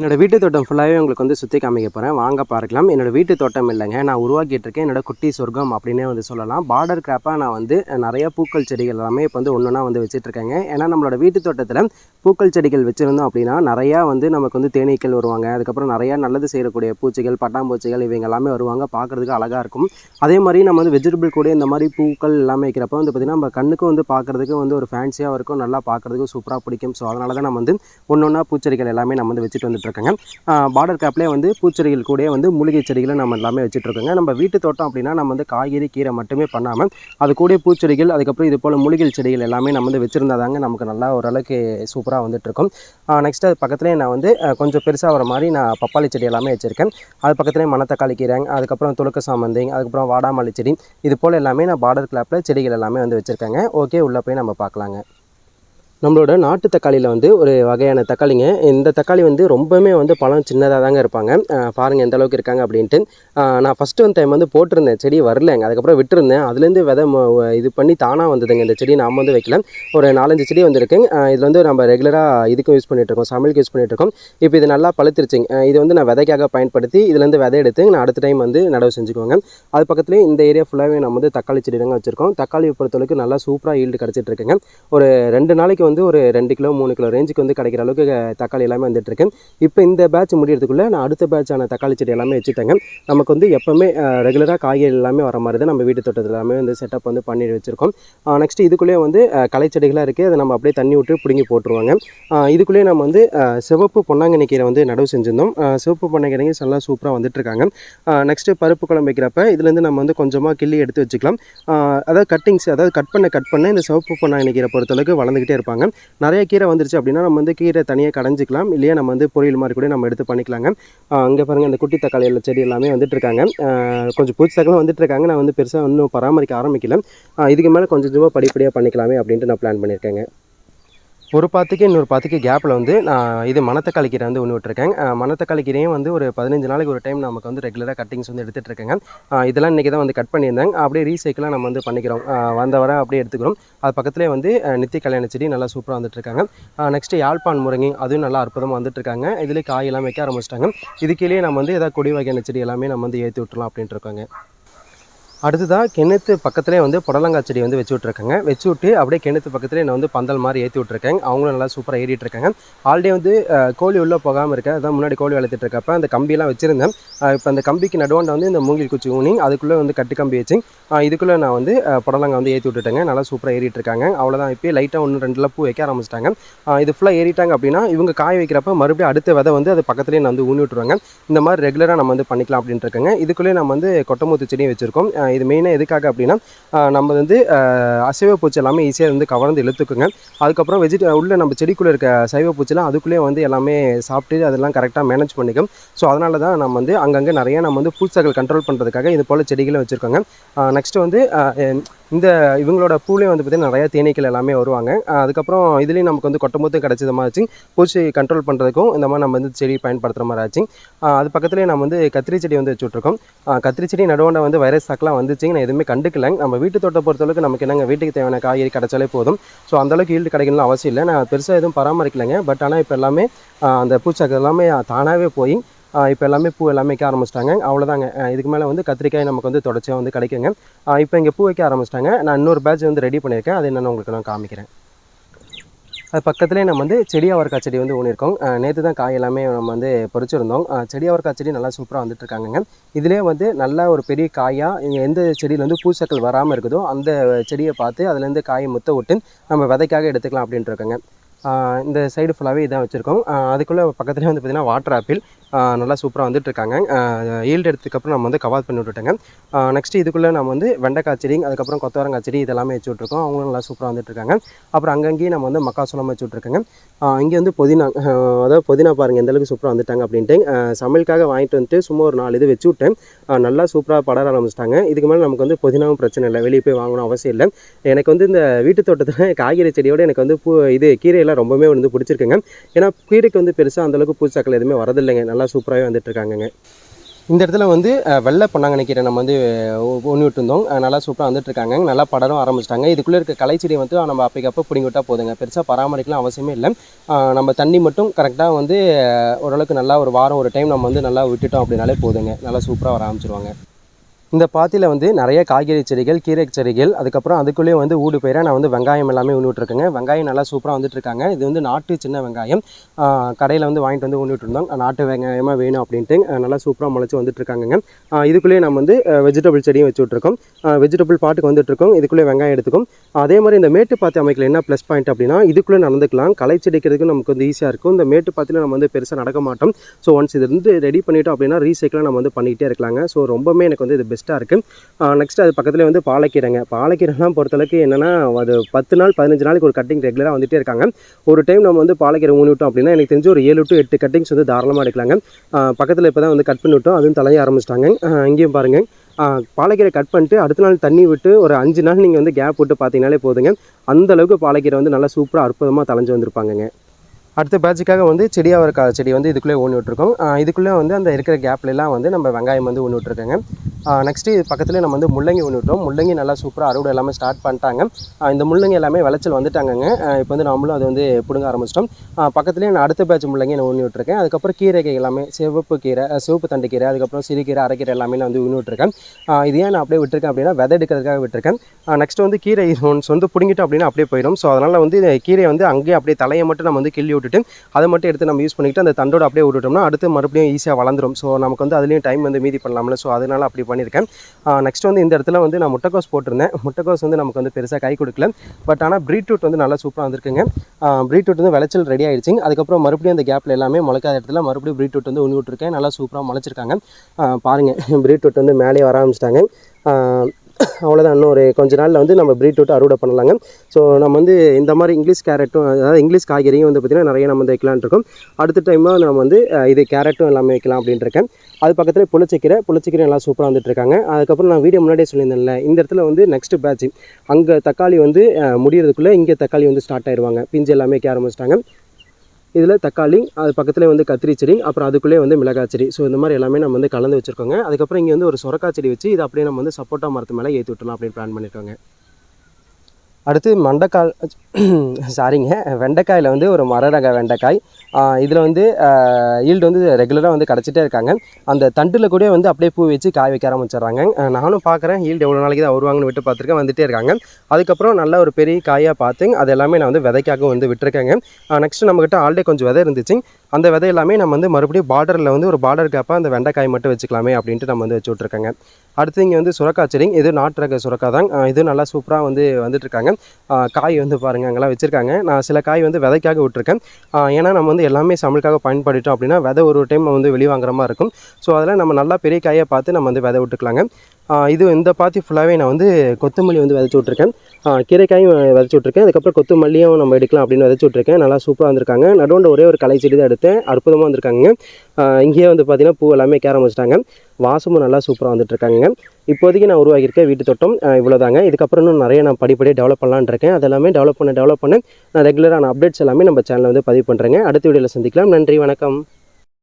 என்னோடய வீட்டு தோட்டம் ஃபுல்லாகவே உங்களுக்கு வந்து சுற்றி காமிக்க போகிறேன் வாங்க பார்க்கலாம். என்னோடய வீட்டு தோட்டம் இல்லைங்க. நான் உருவாக்கிட்டு இருக்கேன் என்னோட குட்டி சொர்க்கம் அப்படின்னே வந்து சொல்லலாம். பார்டர் கிராப்பாக நான் வந்து நிறைய பூக்கள் செடிகள் எல்லாமே இப்போ வந்து ஒன்று ஒன்றா வந்து வச்சுட்ருக்கேங்க ஏன்னா நம்மளோட வீட்டு தோட்டத்தில் பூக்கள் செடிகள் வச்சுருந்தோம் அப்படின்னா நிறையா வந்து நமக்கு வந்து தேனீக்கள் வருவாங்க. அதுக்கப்புறம் நிறையா நல்லது செய்யக்கூடிய பூச்சிகள் பட்டாம்பூச்சிகள் இவங்க எல்லாமே வருவாங்க. பார்க்குறதுக்கு அழகாக இருக்கும். அதே மாதிரி நம்ம வந்து வெஜிடபிள் கூட இந்த மாதிரி பூக்கள் எல்லாமே வைக்கிறப்ப வந்து பார்த்திங்கன்னா நம்ம கண்ணுக்கு வந்து பார்க்குறதுக்கு வந்து ஒரு ஃபேன்சியாக இருக்கும். நல்லா பார்க்குறதுக்கு சூப்பராக பிடிக்கும். ஸோ அதனால தான் நம்ம வந்து ஒன்று ஒன்றா பூச்செடிகள் எல்லாமே நம்ம வந்து வச்சுட்டு வந்துட்டு இருக்கேங்க பார்டர் கேப்லேயே வந்து பூச்செடிகள் கூட வந்து மூலிகை செடிகளை நம்ம எல்லாமே வச்சுட்ருக்கோங்க நம்ம வீட்டு தோட்டம் அப்படின்னா நம்ம வந்து காய்கறி கீரை மட்டுமே பண்ணாமல் அது கூட பூச்செடிகள் அதுக்கப்புறம் இது போல் மூலிகை செடிகள் எல்லாமே நம்ம வந்து வச்சுருந்தா தாங்க நமக்கு நல்லா ஓரளவுக்கு சூப்பராக வந்துட்டு நெக்ஸ்ட்டு நெக்ஸ்ட் அது பக்கத்துலேயே நான் வந்து கொஞ்சம் பெருசாக வர மாதிரி நான் பப்பாளி செடி எல்லாமே வச்சுருக்கேன். அது பக்கத்துலேயே மணத்தக்காளி கீரை அதுக்கப்புறம் துளக்க சாமந்தி அதுக்கப்புறம் வாடாமல்லி செடி இது போல் எல்லாமே நான் பார்டர் கிளாப்பில் செடிகள் எல்லாமே வந்து வச்சுருக்கேங்க. ஓகே உள்ளே போய் நம்ம பார்க்கலாங்க. நம்மளோட நாட்டு தக்காளியில் வந்து ஒரு வகையான தக்காளிங்க. இந்த தக்காளி வந்து ரொம்பவுமே வந்து பழம் சின்னதாக தாங்க இருப்பாங்க. பாருங்கள் எந்த அளவுக்கு இருக்காங்க அப்படின்ட்டு. நான் ஃபஸ்ட்டு வந்து டைம் வந்து போட்டிருந்தேன். செடி வரலங்க. அதுக்கப்புறம் விட்டுருந்தேன். அதுலேருந்து விதை இது பண்ணி தானாக வந்ததுங்க. இந்த செடி நாம் வந்து வைக்கல. ஒரு நாலஞ்சு செடி வந்திருக்குங்க இதில் வந்து நம்ம ரெகுலராக இதுக்கும் யூஸ் பண்ணிகிட்ருக்கோம் இருக்கோம். சமையலுக்கு யூஸ் பண்ணிகிட்ருக்கோம் இருக்கோம். இப்போ இது நல்லா பழுத்திருச்சுங்க. இது வந்து நான் விதைக்காக பயன்படுத்தி இதுலேருந்து விதை எடுத்து நான் அடுத்த டைம் வந்து நடவு செஞ்சுக்குவாங்க. அது பக்கத்துலேயே இந்த ஏரியா ஃபுல்லாகவே நம்ம வந்து தக்காளி செடி தாங்க வச்சுருக்கோம். தக்காளி பொறுத்தளவுக்கு நல்லா சூப்பராக ஈல்டு கிடச்சிட்ருக்குங்க ஒரு ரெண்டு நாளைக்கு வந்து ஒரு ரெண்டு கிலோ மூணு கிலோ ரேஞ்சுக்கு வந்து கிடைக்கிற அளவுக்கு தக்காளி எல்லாமே வந்துட்டுருக்கு. இப்போ இந்த பேட்ச் முடியறதுக்குள்ளே நான் அடுத்த பேட்சான தக்காளி செடி எல்லாமே வச்சுட்டேங்க. நமக்கு வந்து எப்போவுமே ரெகுலராக காய்கறி எல்லாமே வர மாதிரி தான் நம்ம வீட்டு தோட்டத்தில் எல்லாமே வந்து செட்டப் வந்து பண்ணி வச்சுருக்கோம். நெக்ஸ்ட் இதுக்குள்ளேயே வந்து அஹ், களை செடிகளாக இருக்குது அதை நம்ம அப்படியே தண்ணி விட்டு பிடுங்கி போட்டுருவாங்க. இதுக்குள்ளேயே நம்ம வந்து சிவப்பு பொன்னாங்கண்ணி கீரை வந்து நடவு செஞ்சிருந்தோம். சிவப்பு பொன்னாங்கண்ணி நல்லா சூப்பராக வந்துட்டுருக்காங்க. நெக்ஸ்ட்டு பருப்பு குழம்பு வைக்கிறப்ப இதுலேருந்து நம்ம வந்து கொஞ்சமாக கிள்ளி எடுத்து வச்சுக்கலாம். அதாவது கட்டிங்ஸ் அதாவது கட் பண்ண கட் பண்ண இந்த சிவப்பு பொன்னாங்கண்ணி கீரை பொறுத்தளவுக்கு வளர்ந்துக்கிட்டே இருப்பாங்க. நிறைய கீரை வந்துருச்சு அப்படின்னா நம்ம வந்து கீரை தனியாக கடைஞ்சிக்கலாம். இல்லையா நம்ம வந்து பொரியல் மாதிரி கூட நம்ம எடுத்து பண்ணிக்கலாங்க. அங்கே பாருங்கள் இந்த குட்டி தக்காளி எல்லாம் செடி எல்லாமே வந்துட்டு இருக்காங்க கொஞ்சம் பூச்சி தக்காளம் வந்துட்டு இருக்காங்க நான் வந்து பெருசாக இன்னும் பராமரிக்க ஆரம்பிக்கல. இதுக்கு மேலே கொஞ்சம் கொஞ்சமாக படிப்படியாக பண்ணிக்கலாமே அப்படின்ட்டு நான் பிளான் பண்ணியிருக்கேங்க. ஒரு பாத்துக்கு இன்னொரு பாத்துக்கு கேப்பில் வந்து நான் இது மணத்தக்காளி கீரை வந்து ஒன்று விட்டுருக்கேன் அஹ் மணத்தக்காளி கீரையும் வந்து ஒரு பதினஞ்சு நாளைக்கு ஒரு டைம் நமக்கு வந்து ரெகுலராக கட்டிங்ஸ் வந்து எடுத்துகிட்டு இருக்கேங்க. இதெல்லாம் இன்றைக்கி தான் வந்து கட் பண்ணியிருந்தாங்க அப்படியே ரீசைக்கிளாக நம்ம வந்து பண்ணிக்கிறோம். வந்த வர அப்படியே எடுத்துக்கிறோம். அது பக்கத்துலேயே வந்து நித்தி நித்திய கல்யாண செடி நல்லா சூப்பராக வந்துட்டுருக்காங்க நெக்ஸ்ட்டு யாழ்ப்பாண் முருங்கை அதுவும் நல்லா அற்புதமாக வந்துட்டுருக்காங்க இருக்காங்க. காய் காயெல்லாம் வைக்க ஆரம்பிச்சிட்டாங்க. இதுக்கீழே நம்ம வந்து ஏதாவது கொடி வகையான செடி எல்லாமே நம்ம வந்து ஏற்றி விட்டுலாம் அப்படின்ட்டு இருக்காங்க. அடுத்ததாக கிணத்து பக்கத்துலேயே வந்து புடலங்காய் செடி வந்து வச்சு விட்ருக்காங்க வச்சு விட்டு அப்படியே கிணத்து பக்கத்துலேயே நான் வந்து பந்தல் மாதிரி ஏற்றி விட்ருக்கேன் அவங்களும் நல்லா சூப்பராக ஏறிட்டு இருக்காங்க. ஆல்ரெடி வந்து கோழி உள்ளே போகாமல் இருக்க. அதான் முன்னாடி கோழி வளர்த்துட்டு இருக்கப்ப அந்த கம்பியெல்லாம் வச்சுருந்தேன். இப்போ அந்த கம்பிக்கு நடுவாண்ட வந்து இந்த மூங்கில் குச்சி ஊனி அதுக்குள்ளே வந்து கட்டு கம்பி வச்சு இதுக்குள்ளே நான் வந்து புடலங்காய் வந்து ஏற்றி விட்டுட்டேங்க. நல்லா சூப்பராக ஏறிட்டு இருக்காங்க. அவ்வளோதான் இப்போயே லைட்டாக ஒன்று ரெண்டுல பூ வைக்க ஆரம்பிச்சிட்டாங்க. இது ஃபுல்லாக ஏறிட்டாங்க அப்படின்னா இவங்க காய வைக்கிறப்ப மறுபடியும் அடுத்த விதை வந்து அது பக்கத்துலேயே நான் வந்து ஊனி விட்டுருவாங்க. இந்த மாதிரி ரெகுலராக நம்ம வந்து பண்ணிக்கலாம் அப்படின்ட்டு இருக்கேங்க. இதுக்குள்ளேயே நம்ம வந்து கொட்டமுத்து செடியும் வச்சுருக்கோம். இது மெயினாக எதுக்காக அப்படின்னா நம்ம வந்து அசைவ பூச்சி எல்லாமே ஈஸியாக வந்து கவர்ந்து இழுத்துக்குங்க. அதுக்கப்புறம் வெஜிட உள்ளே நம்ம செடிக்குள்ளே இருக்க சைவ பூச்சிலாம் அதுக்குள்ளேயே வந்து எல்லாமே சாப்பிட்டு அதெல்லாம் கரெக்டாக மேனேஜ் பண்ணிக்கும். ஸோ அதனால தான் நம்ம வந்து அங்கங்கே நிறையா நம்ம வந்து பூச்சிகள் கண்ட்ரோல் பண்ணுறதுக்காக இது போல் செடிகளை வச்சுருக்கோங்க. நெக்ஸ்ட்டு வந்து இந்த இவங்களோட பூலேயும் வந்து பார்த்திங்கன்னா நிறையா தேனீக்கள் எல்லாமே வருவாங்க. அதுக்கப்புறம் இதுலேயும் நமக்கு வந்து கொட்டமுத்தும் கிடச்சது மாதிரி ஆச்சு பூச்சி கண்ட்ரோல் பண்ணுறதுக்கும் இந்த மாதிரி நம்ம வந்து செடி பயன்படுத்துகிற மாதிரி ஆச்சு அது பக்கத்துலேயே நம்ம வந்து கத்திரி செடி வந்து வச்சுட்ருக்கோம் கத்திரி செடி நடுவாண்ட வந்து வைரஸ் தாக்கெலாம் வந்துச்சுங்க. நான் எதுவுமே கண்டுக்கலைங்க நம்ம வீட்டு தோட்டம் பொறுத்தளவுக்கு நமக்கு என்னங்க வீட்டுக்கு தேவையான காய்கறி கிடச்சாலே போதும். ஸோ அந்தளவுக்கு ஈல்டு கிடைக்கணும்னு அவசியம் இல்லை. நான் பெருசாக எதுவும் பராமரிக்கலைங்க. பட் ஆனால் இப்போ எல்லாமே அந்த பூச்சாக்கு எல்லாமே தானாகவே போய் இப்போ எல்லாமே பூ எல்லாமே வைக்க ஆரம்பிச்சிட்டாங்க. அவ்வளோதாங்க இதுக்கு மேலே வந்து கத்திரிக்காய் நமக்கு வந்து தொடர்ச்சியாக வந்து கிடைக்குங்க. இப்போ இங்கே பூ வைக்க ஆரம்பிச்சிட்டாங்க. நான் இன்னொரு பேட்ச் வந்து ரெடி பண்ணியிருக்கேன். அது என்னென்னு உங்களுக்கு நான் காமிக்கிறேன். அது பக்கத்துலேயே நம்ம வந்து செடி அவரைக்காய் செடி வந்து ஊனியிருக்கோம் நேற்று தான் காய் எல்லாமே நம்ம வந்து பறிச்சிருந்தோம். செடி அவரைக்காய் செடி நல்லா சூப்பராக வந்துட்டு இருக்காங்கங்க இதுலேயே வந்து நல்லா ஒரு பெரிய காயாக இங்கே எந்த செடியில் வந்து பூசக்கள் வராமல் இருக்குதோ அந்த செடியை பார்த்து அதுலேருந்து காயை முத்த விட்டு நம்ம விதைக்காக எடுத்துக்கலாம் அப்படின்ட்டு இருக்கோங்க இந்த சைடு ஃபுல்லாகவே இதான் வச்சுருக்கோம். அதுக்குள்ளே பக்கத்துலேயே வந்து பார்த்திங்கன்னா வாட்டர் ஆப்பிள் நல்லா சூப்பராக வந்துட்டுருக்காங்க. ஈல்டு எடுத்ததுக்கப்புறம் நம்ம வந்து கவாத் பண்ணி விட்டுட்டேங்க. நெக்ஸ்ட்டு இதுக்குள்ளே நம்ம வந்து வெண்டைக்காய் செடி அதுக்கப்புறம் கொத்தவரங்காய் செடி இதெல்லாமே வச்சு விட்ருக்கோம் அவங்களும் நல்லா சூப்பராக வந்துட்டுருக்காங்க. அப்புறம் அங்கங்கேயும் நம்ம வந்து மக்காசோளம் வச்சு விட்ருக்கோங்க இங்கே வந்து புதினா அதாவது புதினா பாருங்கள் எந்தளவுக்கு சூப்பராக வந்துட்டாங்க அப்படின்ட்டு. சமையலுக்காக வாங்கிட்டு வந்துட்டு சும்மா ஒரு நாலு இது வச்சு விட்டேன். நல்லா சூப்பராக படர ஆரம்பிச்சிட்டாங்க. இதுக்கு மேலே நமக்கு வந்து புதினாவும் பிரச்சனை இல்லை. வெளியே போய் வாங்கணும் அவசியம் இல்லை. எனக்கு வந்து இந்த வீட்டு தோட்டத்தில் காய்கறி செடியோட எனக்கு வந்து பூ இது கீரையெல்லாம் ரொம்பவே வந்து பிடிச்சிருக்குங்க. ஏன்னா கீரைக்கு வந்து பெருசாக அந்தளவுக்கு பூச்சாக்கள் எதுவுமே வரதில்லைங்க. நல்லா சூப்பராகவே வந்துட்டு இருக்காங்கங்க இந்த இடத்துல வந்து வெள்ளை பொன்னாங்கண்ணி கீரை நம்ம வந்து ஒன்று விட்டுருந்தோம். நல்லா சூப்பராக வந்துட்டுருக்காங்க. நல்லா படரும் ஆரம்பிச்சிட்டாங்க. இதுக்குள்ளே இருக்க களைச்செடி வந்து நம்ம அப்பைக்கப்போ பிடிங்கி விட்டால் போதுங்க. பெருசாக பராமரிக்கலாம் அவசியமே இல்லை. நம்ம தண்ணி மட்டும் கரெக்டாக வந்து ஓரளவுக்கு நல்லா ஒரு வாரம் ஒரு டைம் நம்ம வந்து நல்லா விட்டுட்டோம் அப்படின்னாலே போதுங்க. நல்லா சூப்பராக வர ஆரம்பிச்சிருவாங்க. இந்த பாத்தியில் வந்து நிறைய காய்கறி செடிகள் கீரை செடிகள் அதுக்கப்புறம் அதுக்குள்ளேயே வந்து ஊடு பயிராக நான் வந்து வெங்காயம் எல்லாமே ஊனிட்டுருக்கேங்க வெங்காயம் நல்லா சூப்பராக வந்துட்டுருக்காங்க. இது வந்து நாட்டு சின்ன வெங்காயம். கடையில் வந்து வாங்கிட்டு வந்து ஊனிட்டு இருந்தோம் நாட்டு வெங்காயமாக வேணும் அப்படின்ட்டு நல்லா சூப்பராக முளைச்சி வந்துட்டுருக்காங்கங்க. இதுக்குள்ளேயே நம்ம வந்து வெஜிடபிள் செடியும் வச்சு விட்ருக்கோம் வெஜிடபிள் பாட்டுக்கு வந்துட்டுருக்கோம். இதுக்குள்ளே வெங்காயம் எடுத்துக்கும். அதே மாதிரி இந்த மேட்டு பாத்தி அமைக்கல என்ன ப்ளஸ் பாயிண்ட் அப்படின்னா இதுக்குள்ளே நடந்துக்கலாம். களை செடிக்கிறதுக்கு நமக்கு வந்து ஈஸியாக இருக்கும். இந்த மேட்டு பாத்தியில் நம்ம வந்து பெருசாக நடக்க மாட்டோம். ஸோ ஒன்ஸ் இது வந்து ரெடி பண்ணிட்டோம் அப்படின்னா ரீசைக்கிளாக நம்ம வந்து பண்ணிக்கிட்டே இருக்கலாங்க. ஸோ ரொம்பவுமே எனக்கு வந்து இது பெஸ்ட் பெஸ்ட்டாக இருக்குது நெக்ஸ்ட் அது பக்கத்துலேயே வந்து பாலக்கீரைங்க. பாலக்கீரைலாம் பொறுத்தளவுக்கு என்னென்னா அது பத்து நாள் பதினஞ்சு நாளைக்கு ஒரு கட்டிங் ரெகுலராக வந்துட்டே இருக்காங்க. ஒரு டைம் நம்ம வந்து பாலக்கீரை ஊனி விட்டோம் அப்படின்னா எனக்கு தெரிஞ்சு ஒரு ஏழு டு எட்டு கட்டிங்ஸ் வந்து தாராளமாக எடுக்கலாங்க. பக்கத்தில் இப்போ தான் வந்து கட் பண்ணி விட்டோம். அதுவும் தலைய ஆரம்பிச்சிட்டாங்க. இங்கேயும் பாருங்கள் பாலக்கீரை கட் பண்ணிட்டு அடுத்த நாள் தண்ணி விட்டு ஒரு அஞ்சு நாள் நீங்கள் வந்து கேப் விட்டு பார்த்தீங்கனாலே போதுங்க. அந்த அளவுக்கு பாலக்கீரை வந்து நல்லா சூப்பராக அற்புதமாக தலைஞ்சு வந்திருப்பாங்கங்க. அடுத்த பேட்சுக்காக வந்து செடியாக ஒரு செடி வந்து இதுக்குள்ளே ஊனி விட்ருக்கோம் இதுக்குள்ளே வந்து அந்த இருக்கிற கேப்லலாம் வந்து நம்ம வெங்காயம் வந்து ஊனி விட்ருக்கோங்க நெக்ஸ்ட்டு இது பக்கத்துலேயே நம்ம வந்து முள்ளங்கி ஊனி விட்டோம். முள்ளங்கி நல்லா சூப்பராக அறுவடை எல்லாமே ஸ்டார்ட் பண்ணிட்டாங்க. இந்த முள்ளங்கி எல்லாமே விளைச்சல் வந்துட்டாங்கங்க. இப்போ வந்து நம்மளும் அதை வந்து பிடுங்க ஆரம்பிச்சிட்டோம். பக்கத்துலேயே நான் அடுத்த பேட்ச் முள்ளங்கி நான் ஊனி விட்ருக்கேன் அதுக்கப்புறம் கீரைகள் எல்லாமே சிவப்பு கீரை சிவப்பு தண்டு கீரை அதுக்கப்புறம் சிறுகீரை அரைக்கீரை எல்லாமே நான் வந்து ஊனி விட்ருக்கேன் இது ஏன் நான் அப்படியே விட்டுருக்கேன் அப்படின்னா விதை எடுக்கிறதுக்காக விட்டுருக்கேன். நெக்ஸ்ட் வந்து கீரை ஒன்ஸ் வந்து பிடுங்கிட்டோம் அப்படின்னா அப்படியே போயிடும். ஸோ அதனால் வந்து கீரையை வந்து அங்கேயே அப்படியே தலையை மட்டும் நம்ம வந்து கிள்ளி விட்டுட்டு அதை மட்டும் எடுத்து நம்ம யூஸ் பண்ணிக்கிட்டு அந்த தண்டோட அப்படியே விட்டுட்டோம்னா அடுத்து மறுபடியும் ஈஸியாக வளர்ந்துரும். ஸோ நமக்கு வந்து அதுலேயும் டைம் வந்து மீதி பண்ணலாம்ல. ஸோ அதனால் அப்படி பண்ணியிருக்கேன். நெக்ஸ்ட் வந்து இந்த இடத்துல வந்து நான் முட்டைக்கோஸ் போட்டிருந்தேன். முட்டைக்கோஸ் வந்து நமக்கு வந்து பெருசாக கை கொடுக்கல. பட் ஆனால் ப்ரீட்ரூட் வந்து நல்லா சூப்பராக வந்திருக்குங்க. ப்ரீட்ரூட் வந்து விளைச்சல் ரெடி ஆயிடுச்சுங்க அதுக்கப்புறம் மறுபடியும் அந்த கேப்பில் எல்லாமே முளைக்காத இடத்துல மறுபடியும் ப்ரீட்ரூட் வந்து உண்ணி விட்டுருக்கேன். நல்லா சூப்பராக முளைச்சிருக்காங்க. பாருங்கள் ப்ரீட்ரூட் வந்து மேலே வர ஆரம்பிச்சிட்டாங்க. அவ்வளோதான் இன்னும் ஒரு கொஞ்ச நாளில் வந்து நம்ம பீட்ரூட் அறுவடை பண்ணலாங்க. ஸோ நம்ம வந்து இந்த மாதிரி இங்கிலீஷ் கேரட்டும் அதாவது இங்கிலீஷ் காய்கறியும் வந்து பார்த்திங்கன்னா நிறைய நம்ம வந்து வைக்கலாம்னு இருக்கோம். அடுத்த டைமாக நம்ம வந்து இது கேரட்டும் எல்லாமே வைக்கலாம் அப்படின்ட்டு இருக்கேன். அது பக்கத்தில் புளிச்சக்கீரை புளிச்சக்கீரை எல்லாம் சூப்பராக வந்துட்டு இருக்காங்க. அதுக்கப்புறம் நான் வீடியோ முன்னாடியே சொல்லியிருந்தேன்ல இந்த இடத்துல வந்து நெக்ஸ்ட் பேட்ச் அங்கே தக்காளி வந்து முடிகிறதுக்குள்ளே முடியறதுக்குள்ளே இங்கே தக்காளி வந்து ஸ்டார்ட் ஆயிடுவாங்க பிஞ்சு எல்லாமே வைக்க ஆரம்பிச்சிட்டாங்க இதில் தக்காளி அது பக்கத்துலேயே வந்து கத்திரி செடி அப்புறம் அதுக்குள்ளே வந்து மிளகாய் செடி. ஸோ இந்த மாதிரி எல்லாமே நம்ம வந்து கலந்து வச்சுருக்கோங்க. அதுக்கப்புறம் இங்கே வந்து ஒரு சுரக்காய் செடி வச்சு இதை அப்படியே நம்ம வந்து சப்போட்டா மரத்து மேலே ஏற்றி விட்டலாம் அப்படின்னு பிளான் பண்ணியிருக்காங்க. அடுத்து மண்டைக்கால் சாரிங்க வெண்டைக்காயில் வந்து ஒரு மர ரக வெண்டைக்காய் இதில் வந்து ஈல்டு வந்து ரெகுலராக வந்து கிடச்சிட்டே இருக்காங்க. அந்த தண்டில் கூட வந்து அப்படியே பூ வச்சு காய வைக்க ஆரம்பிச்சிடுறாங்க. நானும் பார்க்குறேன் ஈல்டு எவ்வளோ நாளைக்கு தான் வருவாங்கன்னு விட்டு பார்த்துருக்கேன். வந்துட்டே இருக்காங்க. அதுக்கப்புறம் நல்ல ஒரு பெரிய காயாக பார்த்து அது எல்லாமே நான் வந்து விதைக்காக வந்து விட்டுருக்கேங்க. நெக்ஸ்ட் நம்மக்கிட்ட ஆல்ரெடி கொஞ்சம் விதை இருந்துச்சு. அந்த விதை எல்லாமே நம்ம வந்து மறுபடியும் பார்டரில் வந்து ஒரு பார்டர் கேப்பாக அந்த வெண்டைக்காய் மட்டும் வச்சுக்கலாமே அப்படின்ட்டு நம்ம வந்து வச்சு விட்ருக்காங்க அடுத்து இங்கே வந்து சுரக்காய் செடி இது நாட்டு ரக சுரக்காய் தான் இது நல்லா சூப்பராக வந்து வந்துட்டுருக்காங்க. காய் வந்து பாருங்கள் அங்கெல்லாம் வச்சுருக்காங்க. நான் சில காய் வந்து விதைக்காக விட்டுருக்கேன். ஏன்னா நம்ம வந்து எல்லாமே சமையலுக்காக பயன்படுத்தோம் அப்படின்னா விதை ஒரு டைம் வந்து வெளிவாங்குற மாதிரி இருக்கும். ஸோ அதில் நம்ம நல்லா பெரிய காயை பார்த்து நம்ம வந்து விதை விட்டுக்கலாங்க. இது இந்த பாத்தி ஃபுல்லாகவே நான் வந்து கொத்தமல்லி வந்து விதைச்சி விட்ருக்கேன் கீரைக்காயும் விதைச்சி விட்ருக்கேன் அதுக்கப்புறம் கொத்தமல்லியும் நம்ம எடுக்கலாம் அப்படின்னு விதைச்சி விட்ருக்கேன் நல்லா சூப்பராக வந்திருக்காங்க. நடுவில் ஒரே ஒரு களை செடி தான் எடுத்து பார்த்தேன் அற்புதமாக வந்திருக்காங்க. இங்கேயே வந்து பார்த்திங்கன்னா பூ எல்லாமே கேர வச்சுட்டாங்க. வாசமும் நல்லா சூப்பராக வந்துட்டுருக்காங்க. இப்போதைக்கு நான் உருவாகியிருக்கேன் வீட்டு தோட்டம் இவ்வளோ இவ்வளோதாங்க இதுக்கப்புறம் இன்னும் நிறைய நான் படிப்படியாக டெவலப் பண்ணலான்னு இருக்கேன். அது டெவலப் பண்ண டெவலப் பண்ண. நான் ரெகுலரான அப்டேட்ஸ் எல்லாமே நம்ம சேனலில் வந்து பதிவு பண்ணுறேங்க அடுத்த வீடியோவில் சந்திக்கலாம். நன்றி வணக்கம்.